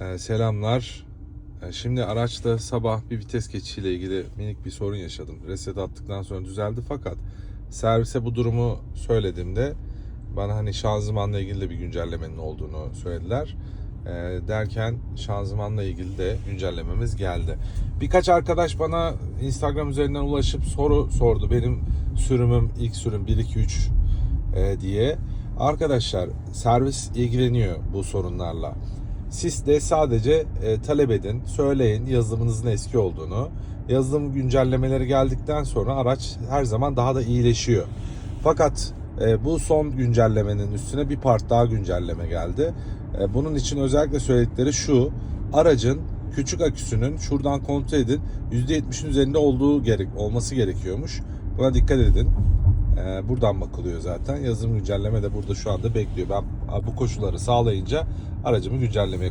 Ee, selamlar. Ee, şimdi araçta sabah bir vites geçişiyle ilgili minik bir sorun yaşadım. Reset attıktan sonra düzeldi fakat servise bu durumu söylediğimde bana hani şanzımanla ilgili de bir güncellemenin olduğunu söylediler. Ee, derken şanzımanla ilgili de güncellememiz geldi. Birkaç arkadaş bana Instagram üzerinden ulaşıp soru sordu. Benim sürümüm ilk sürüm 1 2 3 e, diye. Arkadaşlar servis ilgileniyor bu sorunlarla. Siz de sadece e, talep edin, söyleyin yazılımınızın eski olduğunu. Yazılım güncellemeleri geldikten sonra araç her zaman daha da iyileşiyor. Fakat e, bu son güncellemenin üstüne bir part daha güncelleme geldi. E, bunun için özellikle söyledikleri şu. Aracın küçük aküsünün şuradan kontrol edin %70'in üzerinde olduğu gerek olması gerekiyormuş. Buna dikkat edin. Ee, buradan bakılıyor zaten. Yazılım güncelleme de burada şu anda bekliyor. Ben bu koşulları sağlayınca aracımı güncellemeye